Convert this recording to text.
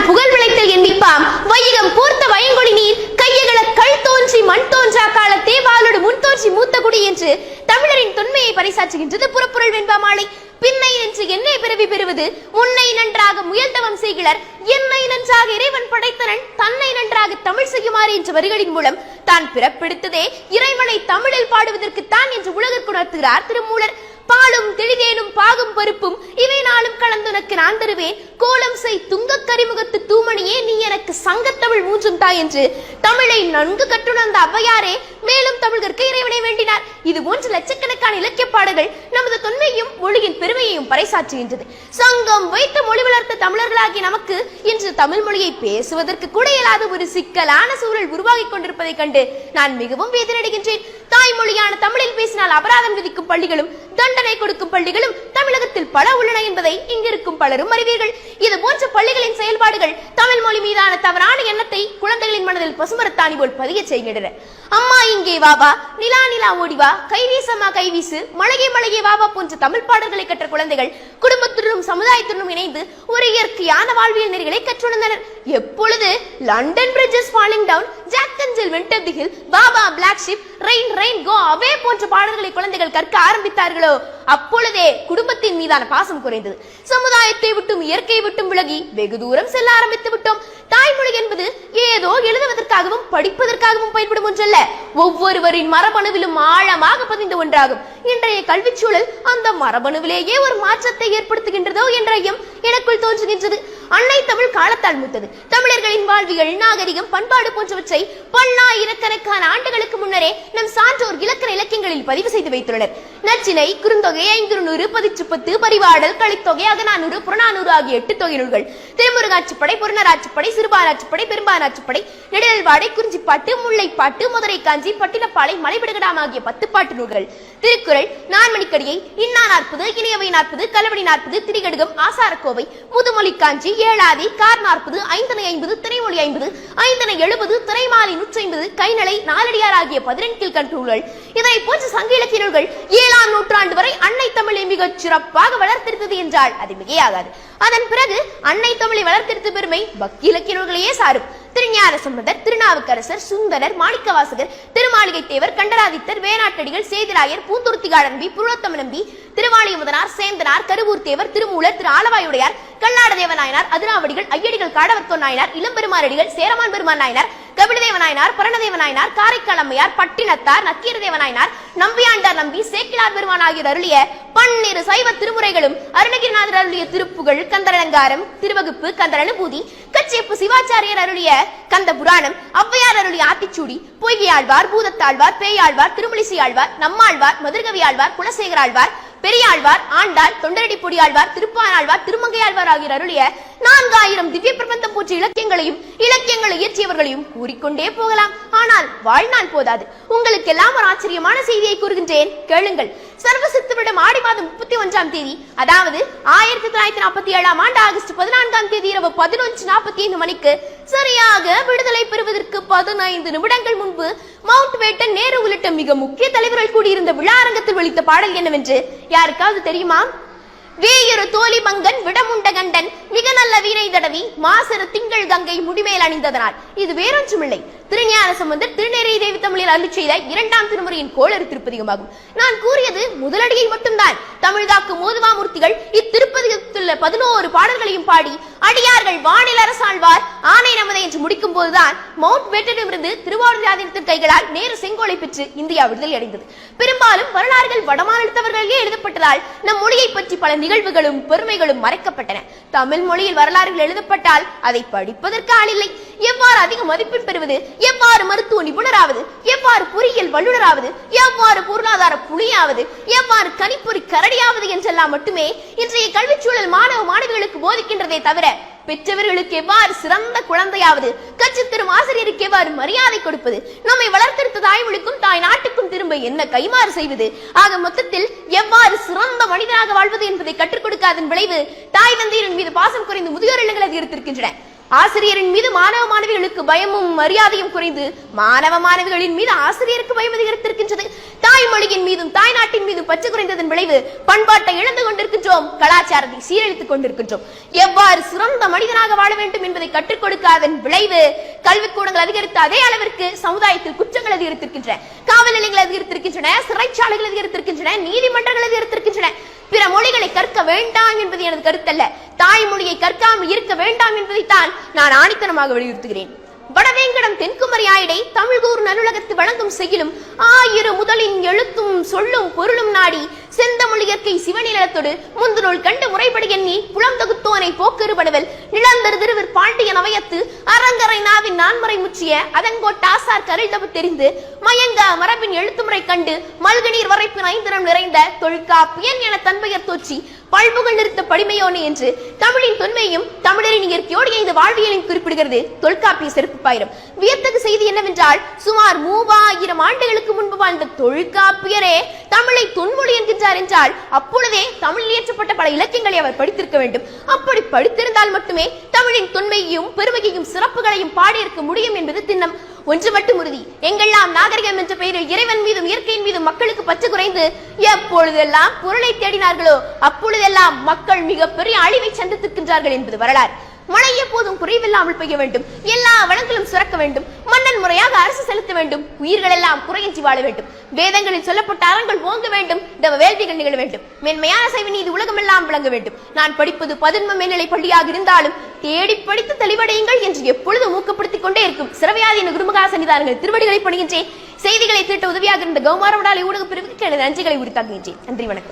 வாழும் புகழ் விளைத்தல் எண்ணிப்பாம் வையகம் பூர்த்த வயங்கொடி நீர். கையகள கல் தோன்றி மண் தோன்றா காலத்தே வாளோடு முன் தோன்றி மூத்த குடி என்று தமிழரின் தொன்மையை பறைசாற்றுகின்றது புறப்புரள் வெண்பா மாலை. பின்னை என்று என்னை பிறவி பெறுவது? உன்னை நன்றாக முயல்தவம் செய்கிறார். என்னை நன்றாக இறைவன் படைத்தனன். தன்னை நன்றாக தமிழ் செய்யுமாறு என்ற வரிகளின் மூலம் தான் பிறப்பெடுத்ததே. இறைவனை தமிழில் பாடுவதற்கு தான் என்று உலகிற்கு உணர்த்துகிறார் திருமூலர். பாலும் தெளிதேனும் பாகும் பருப்பும் இவை நாளும் கலந்துனக்கு நான் தருவேன். கோலம் செய் துங்கக் கரிமுகத்து தூமணியே நீ எனக்கு சங்கத்தமிழ் மூன்றும் தாய் என்று. தமிழை நன்கு கற்றுணர்ந்த அவ்வையாரே மேலும் தமிழர்க்கு இறைவனை வேண்டினார். இது போன்ற லட்சக்கணக்கான இலக்கிய பாடல்கள் நமது தொன்மையும் மொழியின் பெருமையையும் பறைசாற்றுகின்றது. சங்கம் வைத்து மொழி வளர்த்த தமிழர்களாகி நமக்கு இன்று தமிழ் மொழியை பேசுவதற்கு கூட இயலாத ஒரு சிக்கலான சூழல் உருவாகிக் கொண்டிருப்பதைக் கண்டு நான் மிகவும் வேதனடைகின்றேன் தாய் மொழியான தமிழில் பேசினால் அபராதம் விதிக்கும் பள்ளிகளும் தண்டனை கொடுக்கும் பள்ளிகளும் தமிழகத்தில் பல உள்ளன என்பதை இங்கிருக்கும் பலரும் அறிவீர்கள். இது போன்ற பள்ளிகளின் செயல்பாடுகள் தமிழ் மொழி மீதான தவறான எண்ணத்தை குழந்தைகளின் மனதில் பசுமரத்தாணி போல் பதிய செய்கின்றன. அம்மா இங்கே வாவா நிலா நிலா ஓடிவா கைவீசம்மா கைவீசு மழகே மழகே வாவா போன்ற தமிழ் பாடல்களை கற்ற குழந்தைகள் குடும்பத்துடனும் சமுதாயத்துடனும் இணைந்து ஒரு இயற்கையான வாழ்வியல் நெறிகளை கற்றுணர்ந்தனர். எப்பொழுது London bridges falling down Jack and Jill the hill baa baa black sheep rain rain go away போன்ற பாடல்களை குழந்தைகள் கற்க ஆரம்பித்தார்களோ அப்பொழுதே குடும்பத்தின் மீதான பாசம் குறைந்தது. சமுதாயத்தை விட்டும் இயற்கையை விட்டும் விலகி வெகு தூரம் செல்ல ஆரம்பித்து விட்டோம். தாய்மொழி என்பது ஏதோ எழுதுவதற்காகவும் படிப்பதற்காகவும் பயன்படும் ஒன்றல்ல. ஒவ்வொருவரின் மரபணுவிலும் ஆழமாக பதிந்த ஒன்றாகும். இன்றைய கல்விச் சூழல் அந்த மரபணுவிலேயே ஒரு மாற்றத்தை ஏற்படுத்துகின்றதோ என்ற எனக்குள் தோன்றுகின்றது. அன்னை தமிழ் காலத்தால் மூத்தது. தமிழர்களின் வாழ்வியல் நாகரிகம் பண்பாடு போன்றவற்றை பல்லாயிரக்கணக்கான ஆண்டுகளுக்கு முன்னரே நம் சான்றோர் இலக்கண இலக்கியங்களில் பதிவு செய்து வைத்துள்ளனர். நச்சினை குறுந்தொகை ஐங்குறுநூறு பதிற்றுப்பத்து பரிவாடல் கலித்தொகை அகநானூறு புறநானூறு ஆகிய எட்டு தொகை நூல்கள். திருமுருகாட்சிப்படை புறநராட்சிப்படை சிறுபாலாட்சிப்படை பெரும்பாலாட்சிப்படை நெடுவாடை குறிஞ்சிப்பாட்டு முல்லைப்பாட்டு மதுரை காஞ்சி பட்டினப்பாலை மலைபிடுகடாம் ஆகிய பத்து பாட்டு நூல்கள். திருக்குறள் நான்மணிக்கடியை இன்னா நாற்பது இணையவை நாற்பது கலவடி நாற்பது திரிகடுகம் ஆசாரக்கோவை முதுமொழி காஞ்சி ஏழாதி கார் நாற்பது ஐந்தனை ஐம்பது திரைமொழி ஐம்பது ஐந்தனை எழுபது திரைமாலை நூற்றி ஐம்பது கைநலை நாலடியார் ஆகிய பதினெண்கில் கண்டூல்கள் இதனை போன்ற சங்க இலக்கிய நூல்கள் ஏழாம் நூற்றாண்டு வரை அன்னை தமிழை மிகச் சிறப்பாக வளர்த்திருந்தது என்றால் அது மிகையாகாது. அதன் பிறகு அன்னை தமிழை வளர்த்தெடுத்த பெருமை பக்தி இலக்கிய நூல்களையே சாரும். திருஞான சம்பந்தர் திருநாவுக்கரசர் சுந்தரர் மாணிக்கவாசகர் திருமாளிகை தேவர் கண்டராதித்தர் வேணாட்டடிகள் சேதிராயர் பூந்துருத்திகார நம்பி திருவாளி முதனார் சேந்தனார் கருவூர் தேவர் திருமூலர் திரு ஆலவாயுடையார் கல்லாடதேவ நாயனார் அதிராவடிகள் ஐயடிகள் காடவர்த்தோ நாயனார் இளம்பெருமாரடிகள் சேரமான் பெருமான் நாயனார் கபிலதேவனாயினார் நாயனார் பரணதேவ காரைக்கால் அம்மையார் பட்டினத்தார் நக்கீரதேவனாயினார் நம்பியாண்டார் நம்பி சேக்கிலார் பெருமான் ஆகியோர் அருளிய பன்னிரு சைவ திருமுறைகளும் அருணகிரிநாதர் அருளிய திருப்புகழ் கந்தரலங்காரம் திருவகுப்பு கந்தர் அனுபூதி கச்சியப்பு சிவாச்சாரியர் அருளிய கந்த புராணம் ஔவையார் அருளிய ஆத்திச்சூடி பொய்கியாழ்வார் பூதத்தாழ்வார் பேயாழ்வார் திருமலிசை ஆழ்வார் நம்மாழ்வார் மதுர்கவி ஆழ்வார் குலசேகர் ஆழ்வார் பெரியாழ்வார் ஆண்டாள் தொண்டரடி பொடியாழ்வார் திருப்பானாழ்வார் திருமங்கையாழ்வார் ஆகிய அருளிய நான்காயிரம் திவ்ய பிரபந்தம் போற்ற இலக்கியங்களையும் இலக்கியங்களை இயற்றியவர்களையும் கூறிக்கொண்டே போகலாம். ஆனால் வாழ்நாள் போதாது. உங்களுக்கெல்லாம் ஒரு ஆச்சரியமான செய்தியை கூறுகின்றேன். கேளுங்கள். சர்வசித்துவிடம் ஆடி மாதம் முப்பத்தி ஒன்றாம் தேதி அதாவது ஆயிரத்தி தொள்ளாயிரத்தி நாற்பத்தி ஏழாம் ஆண்டு ஆகஸ்ட் பதினான்காம் தேதி இரவு பதினொன்று நாற்பத்தி ஐந்து மணிக்கு சரியாக விடுதலை பெறுவதற்கு பதினைந்து நிமிடங்கள் முன்பு மவுண்ட் வேட்டன் நேரு உள்ளிட்ட மிக முக்கிய தலைவர்கள் கூடியிருந்த விழா அரங்கத்தில் பாடல் என்னவென்று யாருக்காவது தெரியுமா? வேயொரு தோழி மங்கன் விடமுண்ட கண்டன் மிக நல்ல வீணை தடவி மாசரு திங்கள் கங்கை முடிமேல் அணிந்ததனால். இது வேறொன்றுமில்லை. திருஞான சம்பந்தர் திருநெறி தேவி தமிழில் அருள் செய்த இரண்டாம் திருமுறையின் கோளறு திருப்பதிகமாகும் நான் கூறியது முதலடியை மட்டும்தான். தமிழ்தாக்கு மோதுவாமூர்த்திகள் இத்திருப்பதிகத்துள்ள பதினோரு பாடல்களையும் பாடி அடியார்கள் வானில் அரசாழ்வார். ஆணை நமதை என்று முடிக்கும் போதுதான் மவுண்ட் வேட்டனிடமிருந்து திருவாரூராதினத்தின் கைகளால் நேரு செங்கோலை பெற்று இந்தியா விடுதலை அடைந்தது. பெரும்பாலும் வரலாறுகள் வடமாநிலத்தவர்களே எழுதப்பட்டதால் நம் மொழியை பற்றி பல நிகழ்வுகளும் பெருமைகளும் மறைக்கப்பட்டன. தமிழ் மொழியில் வரலாறுகள் எழுதப்பட்டால் அதை படிப்பதற்கு ஆளில்லை எவ்வாறு அதிக மதிப்பெண் பெறுவது? எவ்வாறு மருத்துவ நிபுணராவது? எவ்வாறு பொறியியல் வல்லுநராவது? எவ்வாறு பொருளாதார புலியாவது? எவ்வாறு கணிப்பொறி கரடியாவது என்றெல்லாம் மட்டுமே இன்றைய கல்விச்சூழல் மாணவ மாணவிகளுக்கு போதிக்கின்றதே தவிர பெற்றவர்களுக்கு எவ்வாறு சிறந்த குழந்தையாவது கற்றுத் தரும் ஆசிரியருக்கு எவ்வாறு மரியாதை கொடுப்பது? நம்மை வளர்த்தெடுத்த தாய்மொழிக்கும் தாய் நாட்டுக்கும் திரும்ப என்ன கைமாறு செய்வது? ஆக மொத்தத்தில் எவ்வாறு சிறந்த மனிதனாக வாழ்வது என்பதை கற்றுக் கொடுக்காதன் விளைவு தாய் தந்தையரின் மீது பாசம் குறைந்து முதியோர் இல்லங்கள் அதிகரித்திருக்கின்றன ஆசிரியரின் மீது மாணவ மாணவிகளுக்கு பயமும் மரியாதையும் குறைந்து மாணவ மாணவிகளின் மீது ஆசிரியருக்கு பயம் அதிகரித்திருக்கின்றது. தாய்மொழியின் மீதும் தாய் நாட்டின் மீதும் பற்று குறைந்ததன் விளைவு பண்பாட்டை இழந்து கொண்டிருக்கின்றோம் கலாச்சாரத்தை சீரழித்துக் கொண்டிருக்கின்றோம். எவ்வாறு சிறந்த மனிதனாக வாழ வேண்டும் என்பதை என்பதை கற்றுக் கொடுக்காதன் விளைவு கல்விக்கூடங்கள் அதிகரித்த அதே அளவிற்கு சமுதாயத்தில் குற்றங்கள் அதிகரித்திருக்கின்றன. காவல் நிலையங்கள் அதிகரித்திருக்கின்றன சிறைச்சாலைகள் அதிகரித்திருக்கின்றன நீதிமன்றங்கள் அதிகரித்திருக்கின்றன. பிற மொழிகளை கற்க வேண்டாம் என்பது எனது கருத்தல்ல. தாய்மொழியை கற்காமல் இருக்க வேண்டாம் என்பதைத்தான் நான் ஆணித்தனமாக வலியுறுத்துகிறேன். வடவேங்கடம் தென்குமரி ஆயிடை தமிழ்கூர் நல்லுலகத்து வழங்கும் செய்யலும் ஆயிரு முதலின் எழுத்தும் சொல்லும் பொருளும் நாடி செந்தமிழ் இயற்கை சிவநிலத்தோடு முந்து நூல் கண்டு முறைப்படி எண்ணி புலம் தொகுத்தோனை போக்கெருபடுவல் நிலந்தரு திருவர் பாண்டிய நவயத்து அரங்கரை நாவின் நான்முறை முற்றிய அதங்கோட்ட ஆசார் கரிழ்தவு தெரிந்து மயங்க மரபின் எழுத்துமுறை கண்டு மல்கநீர் வரைப்பின் ஐந்திரம் நிறைந்த தொல்காப்பியன் என தன்பெயர் தோற்றி பல்புகள் நிறுத்த படிமையோனே என்று தமிழின் தொன்மையும் தமிழரின் இயற்கையோடு இந்த வாழ்வியலையும் குறிப்பிடுகிறது. தொல்காப்பிய சிறப்புப்பாயிரம் வியத்தகு செய்தி என்னவென்றால் சுமார் மூவாயிரம் ஆண்டுகளுக்கு முன்பு வாழ்ந்த தொல்காப்பியரே தமிழை தொன்மொழி என்கின்றார் என்றால் அப்பொழுதே தமிழில் இயற்றப்பட்ட பல இலக்கியங்களை அவர் படித்திருக்க வேண்டும். அப்படி படித்திருந்தால் மட்டுமே தமிழின் தொன்மையையும் பெருமையையும் சிறப்புகளையும் பாடியிருக்க முடியும் என்பது திண்ணம். ஒன்று மட்டும் உறுதி. எங்கெல்லாம் நாகரிகம் என்ற பெயரில் இறைவன் மீதும் இயற்கையின் மீதும் மக்களுக்கு பற்று குறைந்து எப்பொழுதெல்லாம் பொருளை தேடினார்களோ அப்பொழுதெல்லாம் மக்கள் மிகப்பெரிய அழிவை சந்தித்திருக்கின்றார்கள் என்பது வரலாறு. மழை எப்போதும் குறைவில்லாமல் பெய்ய வேண்டும். எல்லா வளங்களும் சுரக்க வேண்டும். மன்னன் முறையாக அரசு செலுத்த வேண்டும். உயிர்கள் எல்லாம் குறையின்றி வாழ வேண்டும். வேதங்களில் சொல்லப்பட்ட அறங்கள் ஓங்க வேண்டும். தவ வேள்விகள் நிகழ வேண்டும். மென்மையான சைவ நீதி உலகமெல்லாம் விளங்க வேண்டும். நான் படிப்பது பதின்ம மேல்நிலை பள்ளியாக இருந்தாலும் தேடி படித்து தெளிவடையுங்கள் என்று எப்பொழுதும் ஊக்கப்படுத்திக் கொண்டே இருக்கும். சிறவையாதீன குருமகா சன்னிதானங்கள் திருவடிகளை பணிகின்றேன். செய்திகளை திட்ட உதவியாக இருந்த கௌமாரவடாலை ஊடக பிரிவுக்கு எனது நன்றிகளை உரித்தாக்குகின்றேன். நன்றி வணக்கம்.